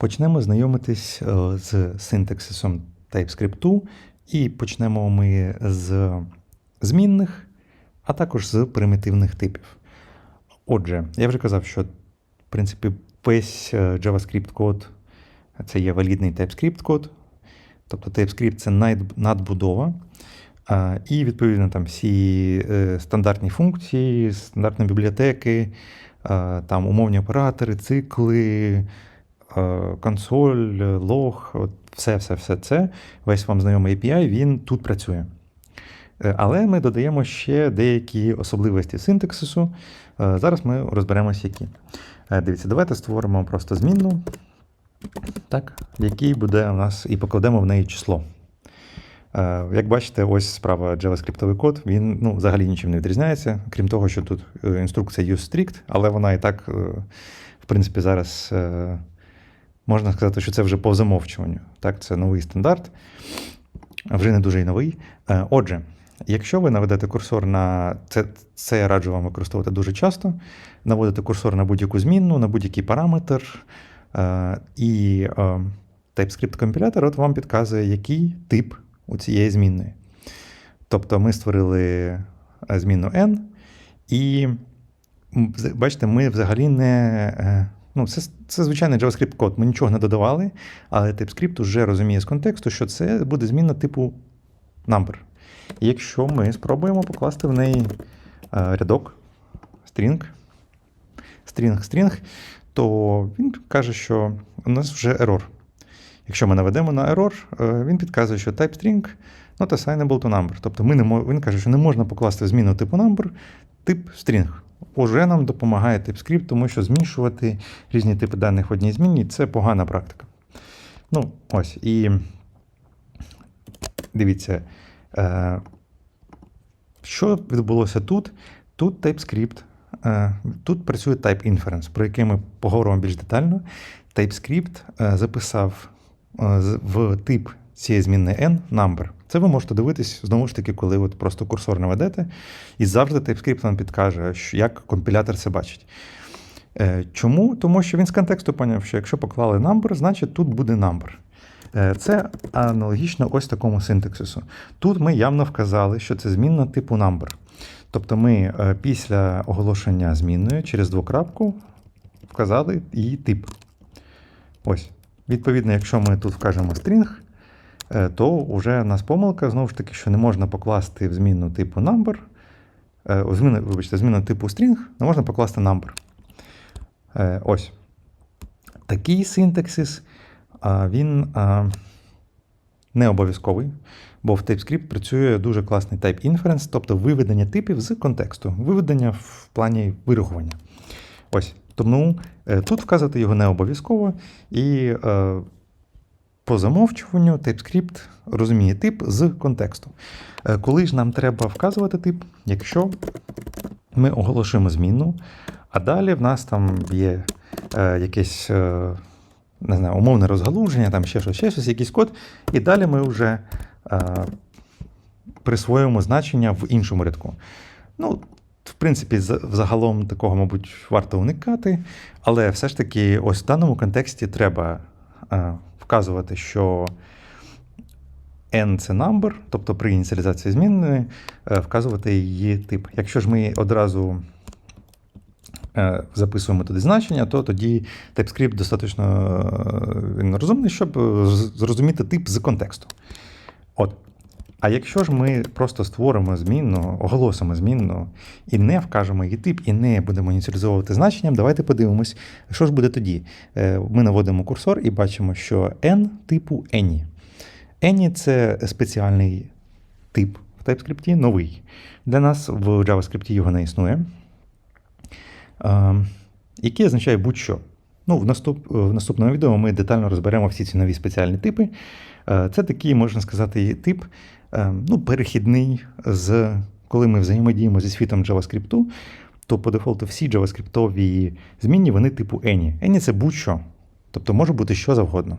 Почнемо знайомитись е, з синтаксисом TypeScript, і почнемо ми з змінних, а також з примітивних типів. Отже, я вже казав, що в принципі весь е, JavaScript код це є валідний TypeScript код. Тобто TypeScript це надбудова. І, відповідно, там всі е, стандартні функції, стандартні бібліотеки, там умовні оператори, цикли, консоль, е, лог, от все, все, все це, весь вам знайомий API, він тут працює. Е, Але ми додаємо ще деякі особливості синтаксису. Е, Зараз ми розберемося, які. Дивіться, давайте створимо просто змінну, так, в якій буде у нас і покладемо в неї число. Як бачите, ось справа JavaScript код, він ну, взагалі нічим не відрізняється, крім того, що тут інструкція useStrict, але вона і так, в принципі, зараз можна сказати, що це вже по замовчуванню. Так, це новий стандарт, вже не дуже й новий. Е, Отже, якщо ви наведете курсор на це, це я раджу вам використовувати дуже часто. Наводите курсор на будь-яку змінну, на будь-який параметр, е, і е, TypeScript компілятор от вам підказує, який тип у цієї змінної. Тобто ми створили змінну n, і бачите, ми взагалі не. Ну, це, це звичайний JavaScript код, ми нічого не додавали, але TypeScript вже розуміє з контексту, що це буде змінна типу number. Якщо ми спробуємо покласти в неї е, рядок, string, string, string, то він каже, що у нас вже error. Якщо ми наведемо на error, е, він підказує, що type string not assignable to number. Тобто ми не мо- він каже, що не можна покласти зміну типу number тип string. Уже нам допомагає TypeScript, тому що змішувати різні типи даних в одній змінній це погана практика. Ну, ось. І дивіться, е, що відбулося тут? Тут TypeScript, е, тут працює Type Inference, про який ми поговоримо більш детально. TypeScript е, записав в тип цієї змінної n number. Це ви можете дивитись знову ж таки, коли от просто курсор наведете, і завжди TypeScript вам підкаже, як компілятор це бачить. Е, Чому? Тому що він з контексту поняв, що якщо поклали number, значить тут буде number. Е, Це аналогічно ось такому синтаксису. Тут ми явно вказали, що це змінна типу number. Тобто ми е, після оголошення змінної через двокрапку вказали її тип. Ось. Відповідно, якщо ми тут вкажемо string, то вже у нас помилка, знову ж таки, що не можна покласти в змінну типу number. е, у Зміну, вибачте, зміну типу string не можна покласти number. Е, Ось. Такий синтаксис, він не обов'язковий, бо в TypeScript працює дуже класний type inference, тобто виведення типів з контексту, виведення в плані вирахування. Ось. Тому е, тут вказати його не обов'язково, і е, по замовчуванню TypeScript розуміє тип з контексту. Е, коли ж нам треба вказувати тип, якщо ми оголошуємо змінну, а далі в нас там є е, якесь е, не знаю, умовне розгалуження, там ще щось, ще щось, якийсь код, і далі ми вже присвоюємо значення в іншому рядку. Ну, в принципі, взагалом такого, мабуть, варто уникати, але все ж таки, ось в даному контексті треба вказувати, що n це number, тобто при ініціалізації змінної е, вказувати її тип. Якщо ж ми одразу е, записуємо туди значення, то тоді TypeScript достатньо е, розумний, щоб зрозуміти тип з контексту. От. А якщо ж ми просто створимо змінну, оголосимо змінну і не вкажемо її тип, і не будемо ініціалізовувати значенням, давайте подивимось, що ж буде тоді. Е, Ми наводимо курсор і бачимо, що n типу any. Any – це спеціальний тип в TypeScript, новий. Для нас в JavaScript його не існує. Е, який означає будь-що. Ну, в, наступ, в наступному відео ми детально розберемо всі ці нові спеціальні типи. Е, Це такий, можна сказати, тип ну, перехідний з коли ми взаємодіємо зі світом JavaScript, то по дефолту всі JavaScript змінні вони типу Any. Any – це будь-що. Тобто може бути що завгодно.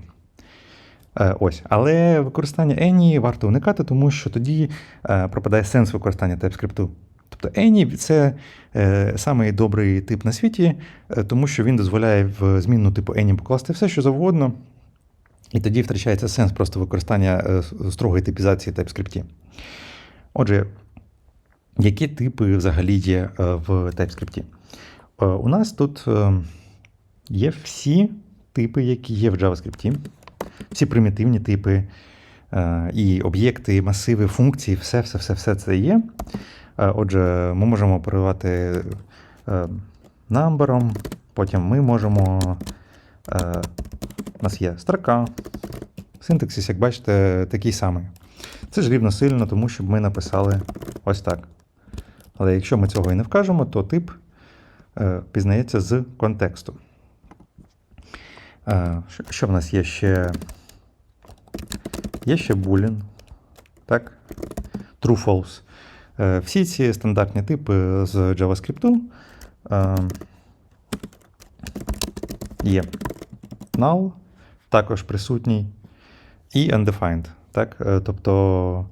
Е, Ось, але використання Any варто уникати, тому що тоді е, пропадає сенс використання TypeScript. Тобто any – це е, самий добрий тип на світі, е, тому що він дозволяє в змінну типу any покласти все, що завгодно, і тоді втрачається сенс просто використання е, строгої типізації TypeScript. Отже, які типи взагалі є е, в TypeScript? Е, У нас тут є всі типи, які є в JavaScript, всі примітивні типи, і об'єкти, і масиви, функції, все, все, все, все це є. Отже, ми можемо оперувати numberом, потім ми можемо. У нас є строка. Синтаксис, як бачите, такий самий. Це ж рівно сильно, тому щоб ми написали ось так. Але якщо ми цього і не вкажемо, то тип е, пізнається з контексту. Е, що- що в нас є ще? Є ще boolean. Так? True false. Е, Всі ці стандартні типи з JavaScript є null, також присутній, і undefined. Так? Е, Тобто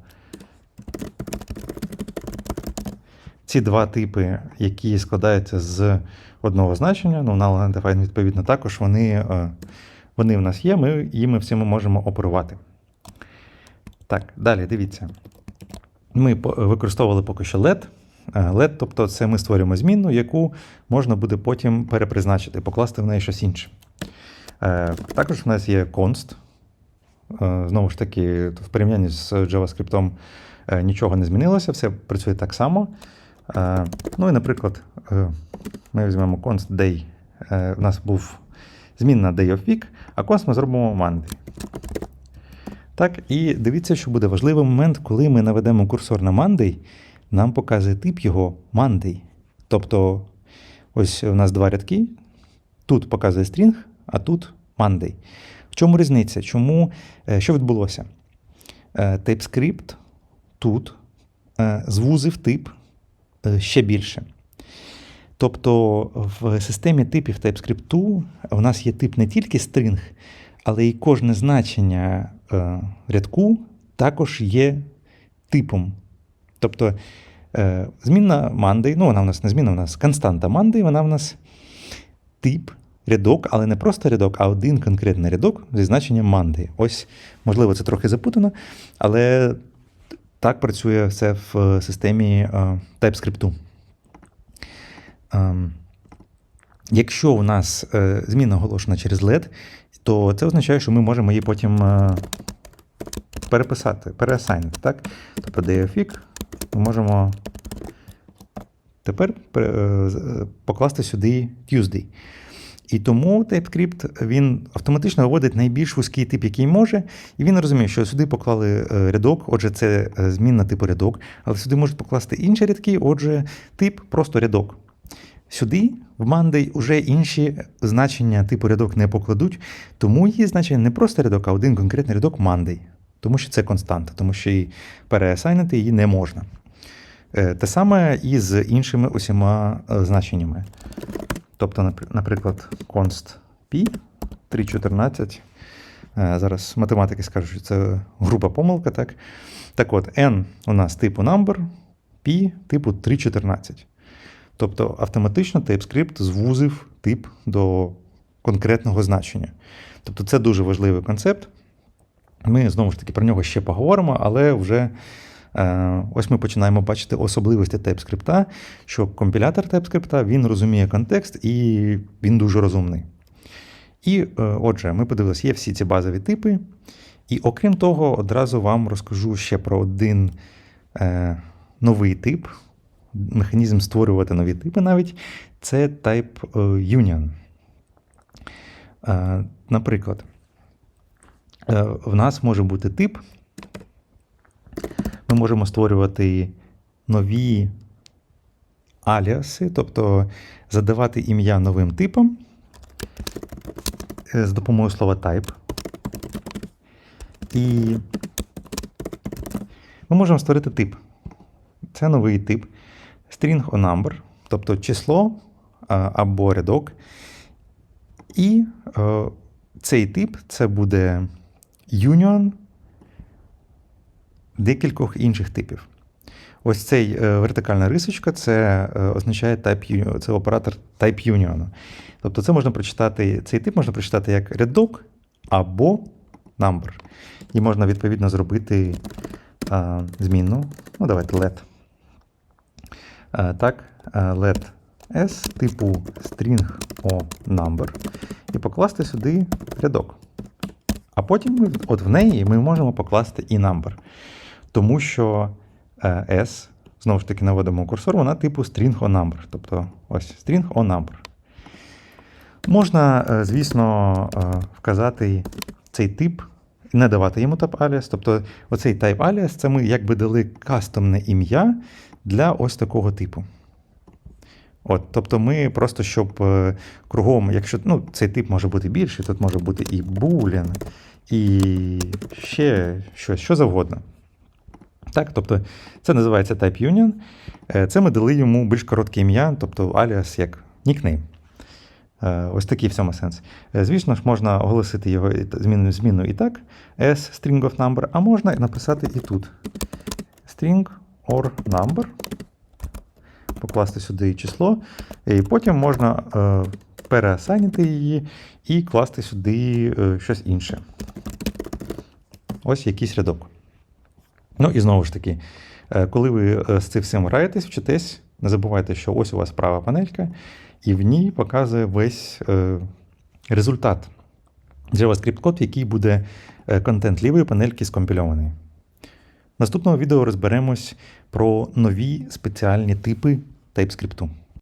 ці два типи, які складаються з одного значення, ну, null undefined, відповідно, також вони, е, вони в нас є, ми їми всіми можемо оперувати. Так, далі дивіться. Ми використовували поки що LED. Е, LED, тобто це ми створюємо змінну, яку можна буде потім перепризначити, покласти в неї щось інше. Е, Також в нас є const. Е, Знову ж таки, в порівнянні з JavaScript е, нічого не змінилося, все працює так само. Ну і, наприклад, ми візьмемо const day. У нас був змінна day of week, а const ми зробимо Monday. Так, і дивіться, що буде важливий момент, коли ми наведемо курсор на Monday, нам показує тип його Monday. Тобто, ось у нас два рядки. Тут показує string, а тут Monday. В чому різниця? Чому, е, що відбулося? Е, TypeScript тут е, звузив тип ще більше. Тобто в системі типів TypeScript у нас є тип не тільки string, але і кожне значення рядку також є типом. Тобто змінна Monday, ну вона в нас не змінна, у нас константа Monday, вона в нас тип рядок, але не просто рядок, а один конкретний рядок зі значенням Monday. Ось, можливо, це трохи запутано, але так працює все в системі е, TypeScript. Ем, Якщо у нас е, зміна оголошена через LED, то це означає, що ми можемо її потім е, переписати, переасайнити. Так? Тобто DFX ми можемо тепер е, е, покласти сюди Tuesday. І тому TypeScript він автоматично виводить найбільш вузький тип, який може, і він розуміє, що сюди поклали е, рядок, отже, це е, змінна типу рядок, але сюди можуть покласти інші рядки, отже, тип просто рядок. Сюди в Monday уже інші значення типу рядок не покладуть, тому її значення не просто рядок, а один конкретний рядок Monday. Тому що це константа, тому що і переасайнити її не можна. Е, Те саме і з іншими усіма значеннями. Тобто, наприклад, const p 3.14. Е, Зараз математики скажуть, що це груба помилка, так? Так от, n у нас типу number, p типу 3.14. Тобто автоматично TypeScript звузив тип до конкретного значення. Тобто це дуже важливий концепт. Ми знову ж таки про нього ще поговоримо, але вже ось ми починаємо бачити особливості TypeScript, що компілятор TypeScript він розуміє контекст і він дуже розумний. І е, отже, ми подивилися, є всі ці базові типи. І окрім того, одразу вам розкажу ще про один е, новий тип, механізм створювати нові типи навіть це Type е, Union. Е, Наприклад, е, в нас може бути тип. Ми можемо створювати нові аліаси, тобто задавати ім'я новим типам е, з допомогою слова type. І ми можемо створити тип. Це новий тип string or number, тобто число або рядок. І е, цей тип це буде union декількох інших типів. Ось цей е, вертикальна рисочка це е, означає type, це оператор type union. Тобто це можна прочитати, цей тип можна прочитати як рядок або number. І можна відповідно зробити е, змінну. Ну, давайте let. Е, так, let s типу string o number. І покласти сюди рядок. А потім ми, от в неї ми можемо покласти і number. Тому що е, S, знову ж таки, наводимо курсор, вона типу string o number. Тобто ось string o number. Можна, е, звісно, е, вказати цей тип не давати йому type alias. Тобто, оцей type alias це ми якби дали кастомне ім'я для ось такого типу. От, тобто ми просто щоб кругом, якщо ну, цей тип може бути більший, тут може бути і boolean, і ще щось, що завгодно. Так, тобто це називається type union. Е, Це ми дали йому більш коротке ім'я, тобто alias як нікнейм. Е, Ось такий в цьому сенс. Е, Звісно ж, можна оголосити його змінну зміну і так, s string of number, а можна написати і тут string or number. Покласти сюди число, і потім можна переасайнити її і класти сюди щось інше. Ось якийсь рядок. Ну і знову ж таки, е, коли ви е, з цим всім граєтесь, вчитесь, не забувайте, що ось у вас права панелька, і в ній показує весь е, результат JavaScript-код, який буде контент лівої панельки скомпільований. В наступному відео розберемось про нові спеціальні типи TypeScript.